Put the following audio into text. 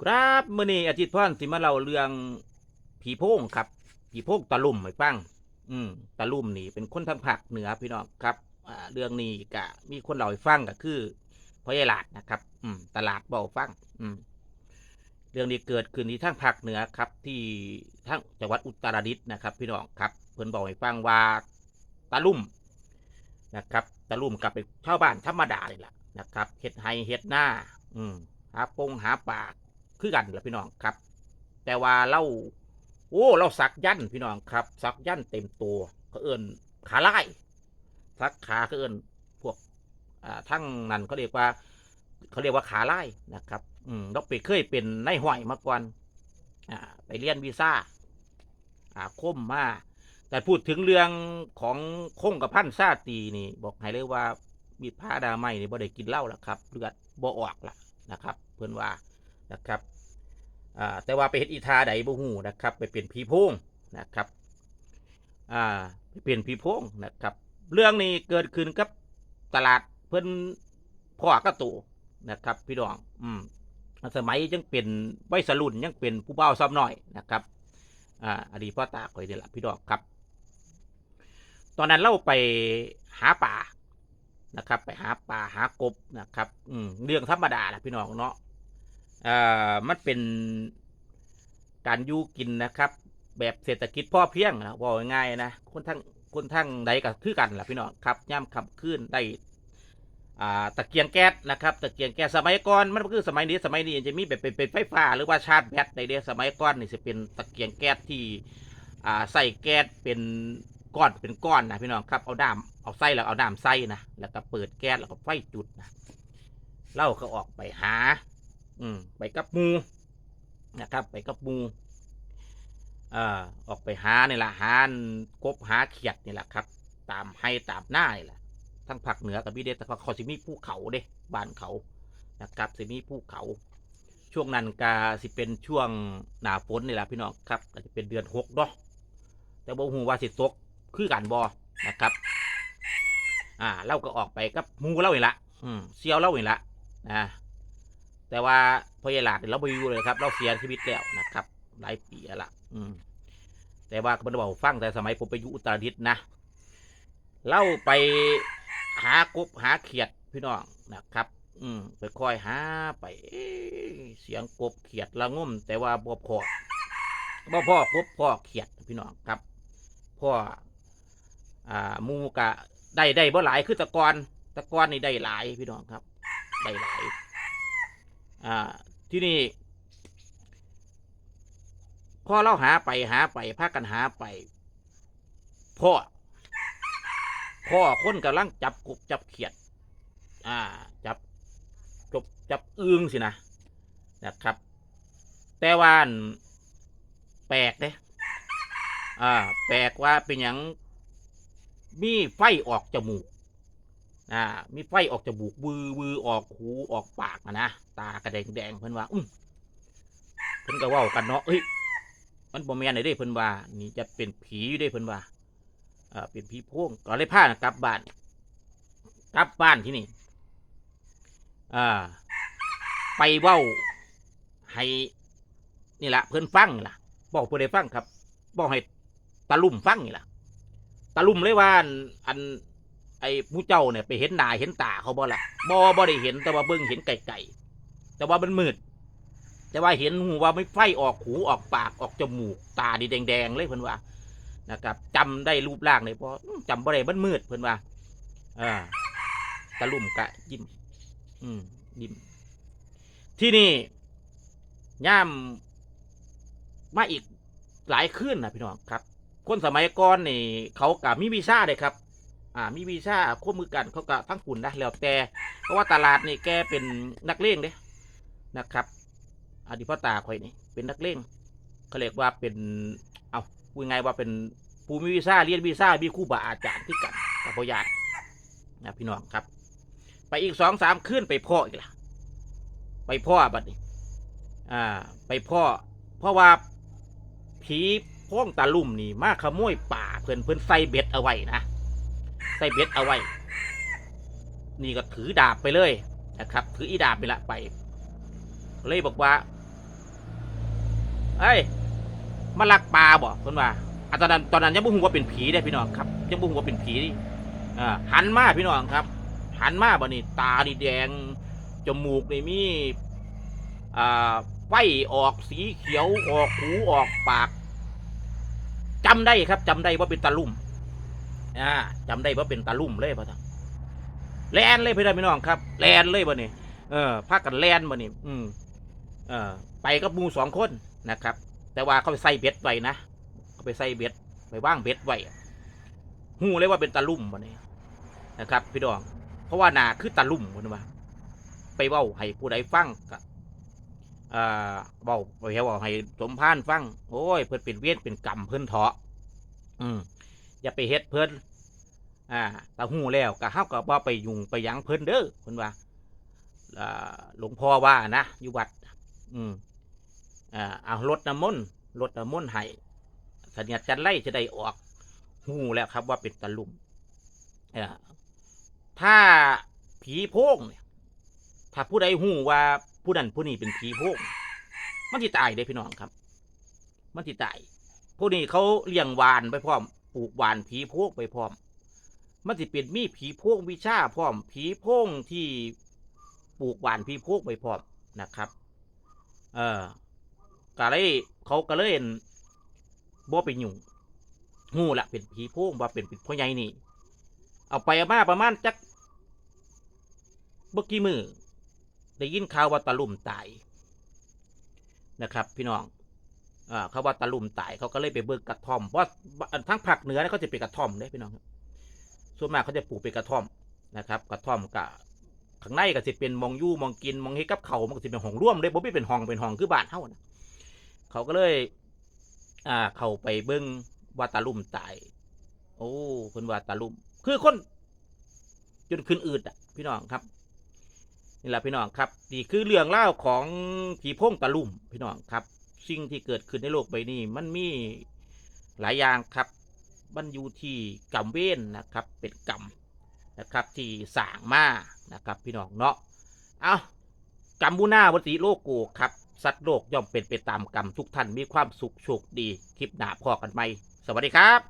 ครับมื้อนี้อาทิตย์พรสิมาเล่าเรื่องผีโพงครับ ผีโพงตะลุ่มให้ฟัง อืมตะลุ่มนี่เป็นคนทางภาคเหนือพี่น้องครับอ่าเรื่องนี้ก็มีคนเล่าให้ฟังก็คือพ่อใหญ่หลาดนะครับ อืมตลาดเบาฟัง อืมเรื่องนี้เกิดขึ้นที่ทางภาคเหนือครับ ที่ทางจังหวัดอุตรดิตถ์นะครับ พี่น้องครับ เพิ่นบอกให้ฟังว่าตะลุ่มนะครับตะลุ่มกลับเป็นชาวบ้านธรรมดาเลยล่ะนะครับเฮ็ดไห้เฮ็ดหน้า อืมหาปงหาปาก คือกันแหละพี่น้องครับ แต่ว่าเราโอ้เราสักยันต์พี่น้องครับ สักยันต์เต็มตัวเขาเอินขาไล่สักขาเขาเอินพวกอ่าทั้งนั้นเขาเรียกว่าเขาเรียกว่าขาไล่นะครับ อืมเราไปเคยเป็นนายห้อยมาก่อนอ่าไปเรียนวีซ่าอ่าคมมาแต่พูดถึงเรื่องของคงกับพันซาตีนี่ บอกให้เลยว่ามีผ้าดาไม้นี่บ่ได้กินเหล้าแล้วครับเลือดบ่ออกละนะครับ เพื่อนว่า นะครับอ่าแต่ว่าไปเฮ็ดอีทาใดบ่ฮู้นะครับ ไปเป็นผีโพงนะครับอ่าไปเป็นผีโพงนะครับ เรื่องนี้เกิดขึ้นกับตลาดเพิ่นพ่อกระตูนะครับ พี่น้องอืมสมัยยังเป็นวัยรุ่นยังเป็นผู้เบาซ้ำหน่อยนะครับอ่าอดีตพ่อตาคอยนี่แหละพี่ดอกครับ ตอนนั้นเราไปหาป่านะครับ ไปหาป่าหากบนะครับ อืมเรื่องธรรมดาแหละพี่น้องเนาะ อ่ามันเป็นการอยู่กินนะครับ แบบเศรษฐกิจพ่อเพียงนะบอกง่ายๆนะคนทั้งคนทั้งใดก็คือกันแหละพี่น้องครับย่ำขับขึ้นได้อ่าตะเกียงแก๊สนะครับตะเกียงแก๊สสมัยก่อนมันก็คือสมัยนี้สมัยนี้จะมีแบบเป็นไฟฟ้า หรือว่าชาร์จแบตในเดียสมัยก่อนนี่จะเป็นตะเกียงแก๊สที่อ่าใส่แก๊สเป็นก้อนเป็นก้อนนะพี่น้องครับเอาน้ำเอาไส้แล้วเอาน้ำใส่นะแล้วก็เปิดแก๊สแล้วก็ไฟจุดนะเล่าก็ออกไปหา อืมไปกับมูนะครับ ไปกับมูอ่าออกไปหานี่แหละหากบหาเขียดนี่แหละครับ ตามให้ตามหน้านี่แหละทั้งภาคเหนือกับพี่เดชแต่เขาสิมีภูเขาเด้บ้านเขานะครับสิมีภูเขา ช่วงนั้นก็สิเป็นช่วงหนาฝนนี่แหละพี่น้องครับจะเป็นเดือนหกเนาะแต่บ่ฮู้ว่าสิตกคือกันบ่นะครับ อ่าเราก็ออกไปกับมูเล่าอีกละอืมเซียวเล่าอีกละนะ แต่ว่าพ่อใหญ่หลาดเนี่ยเราไปอยู่เลยครับ เราเสียชีวิตแล้วนะครับ หลายปีแล้วละอืม แต่ว่าก็บ่ได้บอกฟังแต่สมัยผมไปอยู่อุตรดิตถ์นะเล่าไปหากบหาเขียดพี่น้องนะครับ อืมไปคอยหาไปเเสียงกบเขียดละง่มแต่ว่าบ่พอบ่พ่อกบพ่อเขียดพี่น้องครับพ่ออ่ามูกะได้ได้บ่หลายคือตะกอนตะกอนนี่ได้หลายพี่น้องครับ ได้หลาย อ่าที่นี่พอเราหาไปหาไปพากันหาไป พ่อ พ่อคนกำลังจับกบจับเขียด อ่า จับจบจับอึงสินะนะครับ แต่ว่าอันแปลกเด้อ่า แปลกว่าเป็นอย่างมีไฟออกจมูก อ่ามีไฟออกจมูกวือวือออกหูออกปากนะตากระแดงแดงเพิ่นว่าอุ้มเพิ่นก็ว่ากันเนาะเอ้ยมันบ่แม่นเลยเด้เพิ่นว่า นี่จะเป็นผีอยู่เด้เพิ่นว่าเอ่อเป็นพี่โพงก็เลยพากันกลับบ้านกลับบ้านที่นี่อ่าไปเว้าให้นี่แหละเพื่อนฟังนี่ล่ะ บอกเพื่อนได้ฟังครับ บอกให้ตาลุ่มฟังนี่ล่ะตาลุ่มเลยว่าอันอัน ไอ้ผู้เจ้าเนี่ยไปเห็นหน้าเห็นตาเขาบ่ละบ่บ่ได้เห็นแต่ว่าเบิ่งเห็นไกลๆแต่ว่ามันมืด แต่ว่าเห็นหูว่าไม่ไฟออกหูออกปากออกจมูกตาดีแดงๆเลยเพิ่นว่านะครับจำได้รูปร่างเลยเพราะอืมจำบ่ได้มันมืดเพิ่นว่าอ่าตะลุ่มกะยิ้มอืมยิ้มที่นี่ย่ามมาอีกหลายคืนนะพี่น้องครับ คนสมัยก่อนนี่เขากับมีวีซ่าเลยครับ อ่ามีวีซ่าควบมือกันเขากะทั้งปุ่นะแล้วแต่เพราะว่าตลาดนี่แกเป็นนักเลงเด้นะครับอดีตพ่อตาคอยนี่เป็นนักเลงเขาเรียกว่าเป็นเอาพูดง่ายว่าเป็นผู้มีวีซ่าเรียนวีซ่ามีคู่บาอาจารย์ที่กันกับพ่อญาตินะพี่น้องครับ ไปอีกสองสามคืนไปพ่ออีกละไปพ่อบัดนี้อ่า ไปพ่อเพราะว่าผีพ้องตาลุ่มนี่มาขโมยป่าเพิ่อนเพิ่อนใส่เบ็ดเอาไว้นะ ใส่เบ็ดเอาไว้ นี่ก็ถือดาบไปเลยนะครับ ถืออีดาบไปละไป เลยบอกว่าเอ้ยมาลักปลาบ่เพิ่นว่าอะตอนนั้นตอนนั้นยังบ่ฮู้ว่าเป็นผีเด้พี่น้องครับยังบ่ฮู้ว่าเป็นผีดิอ่าหันมาพี่น้องครับ หันมาบ่นี่ตานี่แดงจมูกนี่มีอ่าไฟออกสีเขียวออกหูออกปากจำได้ครับจำได้ว่าเป็นตาลุ่ม อ่าจำได้ว่าเป็นตาลุ่มเลยพ่อท่านแลนเลยพี่น้องพี่น้องครับแลนเลยบ่นี่เออพากันแลนบ่นี่อืมเออไปกับมูสองคนนะครับ แต่ว่าเขาไปใส่เบ็ดไว้นะเขาไปใส่เบ็ดไปว่างเบ็ดไว้หูเลยว่าเป็นตาลุ่มบ่นี่นะครับ พี่น้อง เพราะว่านาคือตาลุ่มคนว่าไปเว้าให้ผู้ใดฟังก็อ่าเว้าไปเว้าให้สมพานฟังโอ้ยเพิ่นเป็นเวียนเป็นกรรมเพิ่นเถาะอืม อย่าไปเฮ็ดเพิ่นอ่าตาหูแล้วก็เฮาก็บ่ไปยุ่งไปยังเพิ่นเด้อเพิ่นว่าอ่าหลวงพ่อว่านะอยู่วัด อืมอ่าเอารดน้ำมนต์รดน้ำมนต์ให้สัญญาจันไล่จะได้ออกหูแล้วครับว่าเป็นตะลุมอ่าถ้าผีโพงเนี่ยถ้าผู้ใดหูว่าผู้นั้นผู้นี้เป็นผีโพงมันจะตายได้พี่น้องครับ มันจะตายพวกนี้เขาเลี้ยงวานไปพร้อม ปลูกวานผีโพงไปพร้อม มันจะเป็นมีผีโพงวิชาพร้อม ผีโพงที่ปลูกวานผีโพงไปพร้อมนะครับ เออก็เลยเขาก็เลยบ่ไปยุ่งหูละเป็นผีโพงว่าเป็นเป็นพ่อใหญ่นี่ เอาไปเอามาประมาณจักเมื่อกี้มือได้ยินข่าวว่าตะลุ่มตายนะครับ พี่น้อง อ่าเขาว่าตะลุมตายเขาก็เลยไปเบิกกระท่อมเพราะทั้งภาคเหนือเนี่ยเขาจะเป็นกระท่อมเลยพี่น้องครับส่วนมากเขาจะปลูกเป็นกระท่อมนะครับ กระท่อมกะข้างในก็จะเป็นมองยู่มองกินมองเฮกับเขามันก็จะเป็นห้องร่วมเลยบ่ไม่เป็นห้องเป็นห้องคือบ้านเฮานะเขาก็เลยอ่าเข้าไปเบิ่งว่าตะลุ่มตายโอ้เพิ่นว่าตะลุ่มคือคนจนขึ้นอืดอะ พี่น้องครับนี่แหละพี่น้องครับนี่คือเรื่องเล่าของผีโพงตะลุ่มพี่น้องครับ สิ่งที่เกิดขึ้นในโลกใบนี้ มันมีหลายอย่างครับมันอยู่ที่กรรมเว้นนะครับ เป็นกรรมนะครับที่สางมานะครับ พี่น้องเนาะเอากรรมบุนาวติโลกโกครับสัตว์โลกย่อมเป็นไปตามกรรมทุกท่านมีความสุขโชคดี คลิปหน้าพอกันไหมสวัสดีครับ